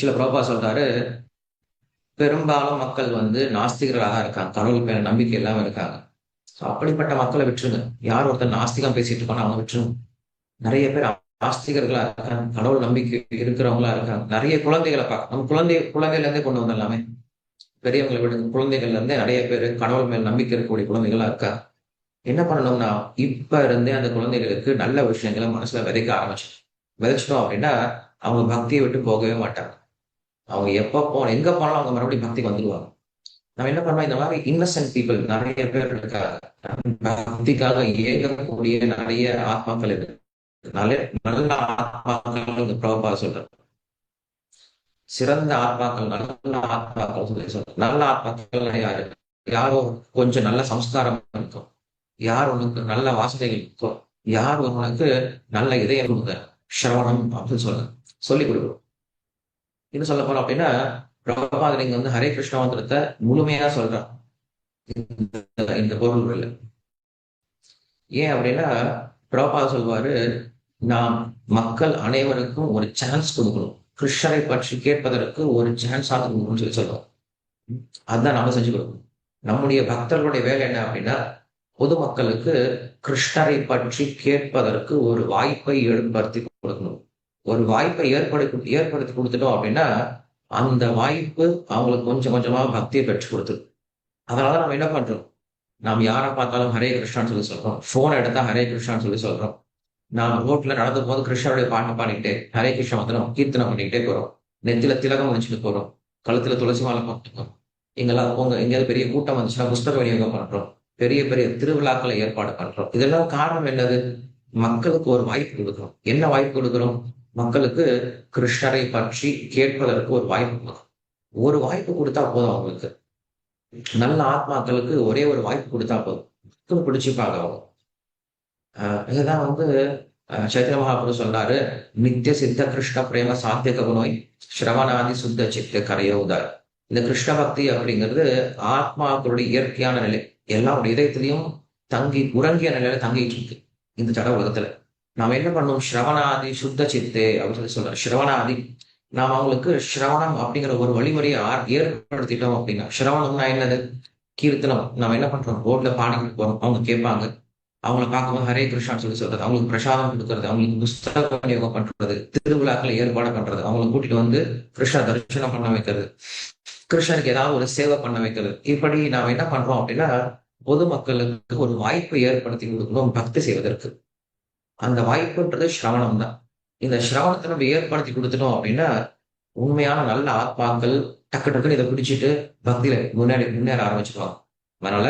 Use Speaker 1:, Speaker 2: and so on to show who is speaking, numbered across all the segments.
Speaker 1: சில பிரபா சொல்றாரு பெரும்பாலும் மக்கள் வந்து நாஸ்திகர்களாக இருக்காங்க. கடவுள் மேல நம்பிக்கை இல்லாம இருக்காங்க. ஸோ அப்படிப்பட்ட மக்களை விட்டுருங்க. யார் ஒருத்தர் நாஸ்திகம் பேசிட்டு இருக்கானோ அவங்க விட்டுருங்க. நிறைய பேர் நாஸ்திகர்களா இருக்காங்க. கடவுள் நம்பிக்கை இருக்கிறவங்களா இருக்காங்க. நிறைய குழந்தைகளை பார்க்க நம்ம குழந்தை குழந்தையில இருந்தே கொண்டு வந்தோம் பெரியவங்களை விட குழந்தைகள்ல இருந்தே நிறைய பேர் கடவுள் மேல் நம்பிக்கை இருக்கக்கூடிய குழந்தைகளா இருக்கா என்ன பண்ணணும்னா இப்ப இருந்தே அந்த குழந்தைகளுக்கு நல்ல விஷயங்களை மனசுல விதைக்க ஆரம்பிச்சு விதைச்சிட்டோம் அப்படின்னா அவங்க பக்தியை விட்டு போகவே மாட்டாங்க. அவங்க எப்போ போன எங்க போனாலும் அவங்க மறுபடியும் பக்திக்கு வந்துடுவாங்க. நம்ம என்ன பண்ணலாம்? இந்த மாதிரி இன்னசென்ட் பீப்புள் நிறைய பேர் இருக்காங்க. பக்திக்காக இயங்கக்கூடிய நிறைய ஆத்மாக்கள் இருக்கு. நல்ல நல்ல ஆத்மாக்கள் பிரபா சொல்றாரு. சிறந்த ஆத்மாக்கள் நல்ல ஆத்மாக்கள் சொல்லி சொல்றாரு. நல்ல ஆத்மாக்கள் யாரு? யாரோ கொஞ்சம் நல்ல சம்ஸ்காரம் இருக்கும். யார் உனக்கு நல்ல வாசனைகள் இருக்கும் யார் உனக்கு நல்ல இதயம் கொடுங்க சிரவணம் அப்படின்னு சொல்லுங்க சொல்லி கொடுக்குறோம் இன்னும் சொல்ல போறோம் அப்படின்னா பிரபாகரிங்க வந்து ஹரே கிருஷ்ண மந்திரத்தை முழுமையா சொல்றான் இந்த- பொருள் பொருள்கள் ஏன் அப்படின்னா பிரபாக சொல்வாரு நாம் மக்கள் அனைவருக்கும் ஒரு சான்ஸ் கொடுக்கணும். கிருஷ்ணரை பற்றி கேட்பதற்கு ஒரு சான்ஸ் ஆக கொடுக்கணும்னு சொல்லி சொல்லுவோம் அதுதான் நாம செஞ்சு கொடுக்கணும். நம்முடைய பக்தர்களுடைய வேலை என்ன அப்படின்னா பொதுமக்களுக்கு கிருஷ்ணரை பற்றி கேட்பதற்கு ஒரு வாய்ப்பை ஏற்படுத்தி கொடுக்கணும். ஒரு வாய்ப்பை ஏற்படுத்தி ஏற்படுத்தி கொடுத்துட்டோம் அப்படின்னா அந்த வாய்ப்பு அவங்களுக்கு கொஞ்சம் கொஞ்சமாக பக்தியை பெற்று கொடுத்துரும் அதனால நம்ம என்ன பண்றோம்? நாம் யாரை பார்த்தாலும் ஹரே கிருஷ்ணான்னு சொல்லி சொல்றோம். ஃபோனை எடுத்தா ஹரே கிருஷ்ணான்னு சொல்லி சொல்றோம். நாம் ரோட்ல நடந்த போது கிருஷ்ணருடைய பாட்டு பாடிக்கிட்டே ஹரே கிருஷ்ண மந்திரம் கீர்த்தனம் பண்ணிக்கிட்டே போறோம். நெத்தில திலகம் வச்சுட்டு போறோம். கழுத்துல துளசி மாலை பார்த்துக்கோம் எங்கெல்லாம் போங்க எங்கேயாவது பெரிய கூட்டம் வந்துச்சுன்னா புஸ்தக விநியோகம் பண்றோம். பெரிய பெரிய திருவிழாக்களை ஏற்பாடு பண்றோம். இதெல்லாம் காரணம் என்னது? மக்களுக்கு ஒரு வாய்ப்பு கொடுக்குறோம். என்ன வாய்ப்பு கொடுக்குறோம்? மக்களுக்கு கிருஷ்ணரை பற்றி கேட்பதற்கு ஒரு வாய்ப்பு கொடுக்கும். ஒரு வாய்ப்பு கொடுத்தா போதும் அவங்களுக்கு. நல்ல ஆத்மாக்களுக்கு ஒரே ஒரு வாய்ப்பு கொடுத்தா போதும். பிடிச்சிப்பாங்க அவங்க. ஆஹ் இதுதான் வந்து ஆஹ் மகாபுரு சொன்னாரு நித்திய சித்த கிருஷ்ண பிரேம சாத்தியக குணோய் ஸ்ரவணாதி சுத்த சித்த கரையோதார் இந்த கிருஷ்ண பக்தி அப்படிங்கிறது ஆத்மாக்களுடைய இயற்கையான நிலை. எல்லாருடைய இதயத்திலையும் தங்கி உறங்கிய நிலையில தங்கிட்டு இருக்கு. இந்த ஜட உலகத்துல. நாம் என்ன பண்ணுவோம்? ஸ்ரவணாதி சுத்த சித்து அப்படின்னு சொல்லி சொல்றோம் ஸ்ரவணாதி. நாம் அவங்களுக்கு ஸ்ரவணம் அப்படிங்கிற ஒரு வழிமுறையை ஆர்- ஏற்படுத்திட்டோம் அப்படின்னா ஸ்ரவணம்னா என்னது? கீர்த்தனம். நாம் என்ன பண்றோம்? ரோட்ல பாடிக்கிட்டு போறோம் அவங்க கேட்பாங்க. அவங்கள பார்க்கும்போது ஹரே கிருஷ்ணான்னு சொல்லி சொல்றது. அவங்களுக்கு பிரசாதம் கொடுக்கறது. அவங்களுக்கு புஸ்தக விநியோகம் பண்றது. திருவிழாக்களை ஏற்பாடு பண்றது. அவங்களை கூட்டிட்டு வந்து கிருஷ்ண தரிசனம் பண்ண வைக்கிறது. கிருஷ்ணனுக்கு ஏதாவது ஒரு சேவை பண்ண வைக்கிறது. இப்படி நாம என்ன பண்றோம் அப்படின்னா பொதுமக்களுக்கு ஒரு வாய்ப்பை ஏற்படுத்தி கொடுக்கணும் பக்தி செய்வதற்கு. அந்த வாய்ப்புன்றது சிரவணம் தான் இந்த சிரவணத்தை நம்ம ஏற்படுத்தி கொடுத்துட்டோம் அப்படின்னா உண்மையான நல்ல ஆத்மாக்கள் டக்கு டக்குன்னு இதை பிடிச்சிட்டு பக்தியில முன்னாடி முன்னேற ஆரம்பிச்சிருவாங்க. அதனால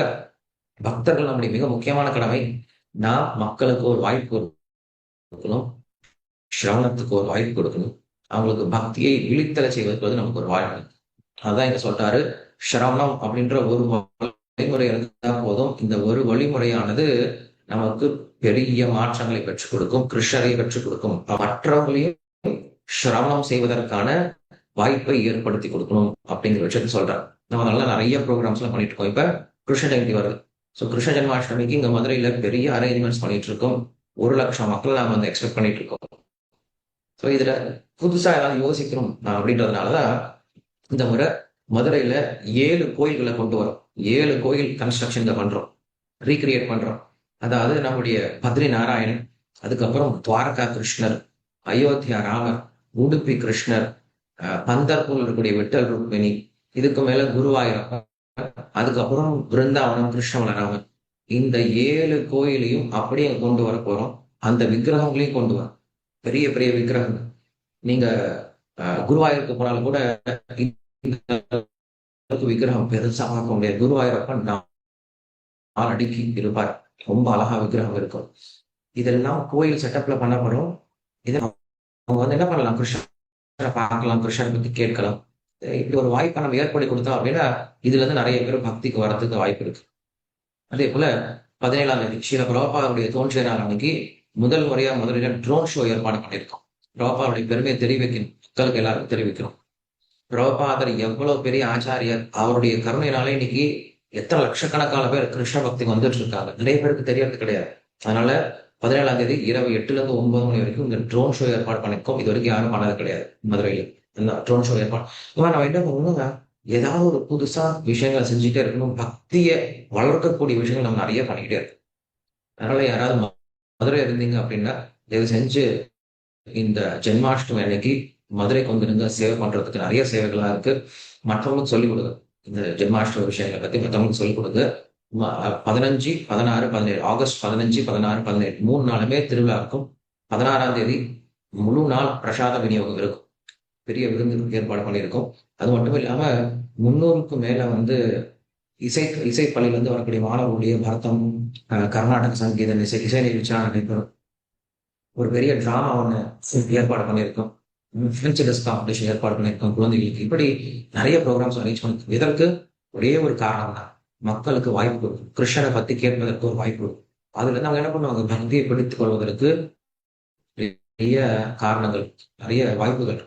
Speaker 1: பக்தர்கள் நம்முடைய மிக முக்கியமான கடமை நாம் மக்களுக்கு ஒரு வாய்ப்பு கொடுக்கணும் சிரவணத்துக்கு ஒரு வாய்ப்பு கொடுக்கணும். அவங்களுக்கு பக்தியை விழித்தல செய்வதற்கு நமக்கு ஒரு வாய்ப்பு அதான் இங்க சொல்றாரு சிரவணம் அப்படின்ற ஒரு வழிமுறை இருந்தா போதும். இந்த ஒரு வழிமுறையானது நமக்கு பெரிய மாற்றங்களை பெற்றுக் கொடுக்கும் கிருஷ்ணரை பெற்றுக் கொடுக்கும். மற்றவங்களையும் சிரவணம் செய்வதற்கான வாய்ப்பை ஏற்படுத்தி கொடுக்கணும் அப்படிங்கிற விஷயத்த சொல்றாரு. நம்ம நல்லா நிறைய ப்ரோக்ராம்ஸ் எல்லாம் பண்ணிட்டு இருக்கோம். இப்ப கிருஷ்ண ஜெயந்தி வருது. ஸோ கிருஷ்ண ஜென்மாஷ்டமிக்கு இங்க மதுரையில பெரிய அரேஞ்ச்மெண்ட்ஸ் பண்ணிட்டு இருக்கோம். ஒரு லட்சம் மக்கள் நாம வந்து எக்ஸ்பெக்ட் பண்ணிட்டு இருக்கோம். ஸோ இதுல புதுசா ஏதாவது யோசிக்கணும் அப்படின்றதுனாலதான் இந்த முறை மதுரையில ஏழு கோயில்களை கொண்டு வரோம். ஏழு கோயில் கன்ஸ்ட்ரக்ஷன் பண்றோம். ரீக்ரியேட் பண்றோம். அதாவது நம்முடைய பத்ரி நாராயணன் அதுக்கப்புறம் துவாரகா கிருஷ்ணர் அயோத்தியா ராமர் உடுப்பி கிருஷ்ணர் அஹ், பந்தர்பூர் இருக்கக்கூடிய விட்டல் ருக்மிணி இதுக்கு மேல குருவாயூரப்பன் அதுக்கப்புறம் பிருந்தாவனம் கிருஷ்ணவனராமன் இந்த ஏழு கோயிலையும் அப்படியே கொண்டு வர போறோம். அந்த விக்கிரகங்களையும் கொண்டு வரோம். பெரிய பெரிய விக்கிரகங்கள். நீங்க அஹ், குருவாயூருக்கு போனாலும் கூட விக்கிரகம் பெருசா பார்க்க முடியாது. குருவாயூரப்பன் நான் நாலு இருப்பார். ரொம்ப அழகா விக்கிரகம் இருக்கும். இதெல்லாம் கோயில் செட்டப்ல பண்ணப்படும் இதை அவங்க வந்து என்ன பண்ணலாம்? கிருஷ்ணரை பார்க்கலாம் கிருஷ்ணரை பத்தி கேட்கலாம். இப்படி ஒரு வாய்ப்பை நம்ம ஏற்படுத்தி கொடுத்தோம் அப்படின்னா இதுல இருந்து நிறைய பேர் பக்திக்கு வர்றதுக்கு வாய்ப்பு இருக்கு. அதே போல பதினேழாம் தேதி ஸ்ரீல பிரபாவுடைய தோன்றிய நாள் அன்னைக்கு முதல் முறையா முதலிடம் ட்ரோன் ஷோ ஏற்பாடு பண்ணியிருக்கோம். பிரபாவுடைய பெருமையை தெரிவிக்கணும் மக்களுக்கு எல்லாருக்கும் தெரிவிக்கிறோம். பிரபாதர் எவ்வளவு பெரிய ஆச்சாரியர் அவருடைய கருணையினாலே இன்னைக்கு எத்தனை லட்சக்கணக்கான பேர் கிருஷ்ண பக்திக்கு வந்துட்டு இருக்காங்க நிறைய பேருக்கு தெரியறது கிடையாது. அதனால பதினேழாம் தேதி இரவு எட்டுல இருந்து ஒன்பது மணி வரைக்கும் இந்த ட்ரோன் ஷோ ஏற்பாடு பண்ணிருக்கோம். இது வரைக்கும் யாரும் பண்ணது கிடையாது. மதுரையில. இந்த ட்ரோன் ஷோ ஏற்பாடு. நம்ம என்ன பண்ணணும்னா ஏதாவது ஒரு புதுசா விஷயங்களை செஞ்சுட்டே இருக்கணும். பக்தியை வளர்க்கக்கூடிய விஷயங்கள் நம்ம நிறைய பண்ணிக்கிட்டே இருக்கோம். அதனால யாராவது மதுரை இருந்தீங்க அப்படின்னா தயவு செஞ்சு இந்த ஜென்மாஷ்டமி அன்னைக்கு மதுரைக்கு வந்துருங்க சேவை பண்றதுக்கு நிறைய சேவைகளா இருக்கு. மற்றவங்களுக்கு சொல்லிக் கொடுங்க. இந்த ஜென்மாஷ்டம விஷயங்களை பத்தி மற்றவங்களுக்கு சொல்லிக் கொடுங்க பதினஞ்சு பதினாறு பதினேழு ஆகஸ்ட் பதினஞ்சு பதினாறு பதினேழு மூணு நாளுமே திருவிழா இருக்கும். பதினாறாம் தேதி முழு நாள் பிரசாத விநியோகம் இருக்கும். பெரிய விருந்துக்கு ஏற்பாடு பண்ணியிருக்கோம். அது மட்டும் இல்லாம முன்னூறுக்கும் மேல வந்து இசை இசை பள்ளியிலிருந்து வரக்கூடிய மாணவர்களுடைய பரதம் கர்நாடக சங்கீதம் இசை இசை நிகழ்ச்சியாக நடைபெறும் ஒரு பெரிய டிராமா ஒன்று ஏற்பாடு பண்ணியிருக்கோம். ஃப்ரெஞ்சு காம்படிஷன் ஏற்பாடு பண்ணியிருக்கோம். குழந்தைகளுக்கு இப்படி நிறைய ப்ரோக்ராம்ஸ் அரேஞ்ச் பண்ணிருக்கோம் இதற்கு ஒரே ஒரு காரணம் தான். மக்களுக்கு வாய்ப்பு கொடுக்கும். கிருஷ்ணரை பத்தி கேட்பதற்கு ஒரு வாய்ப்பு கொடுக்கும். அதுல இருந்து அவங்க என்ன பண்ணுவாங்க? பக்தியை பிடித்துக் கொள்வதற்கு நிறைய காரணங்கள் நிறைய வாய்ப்புகள்.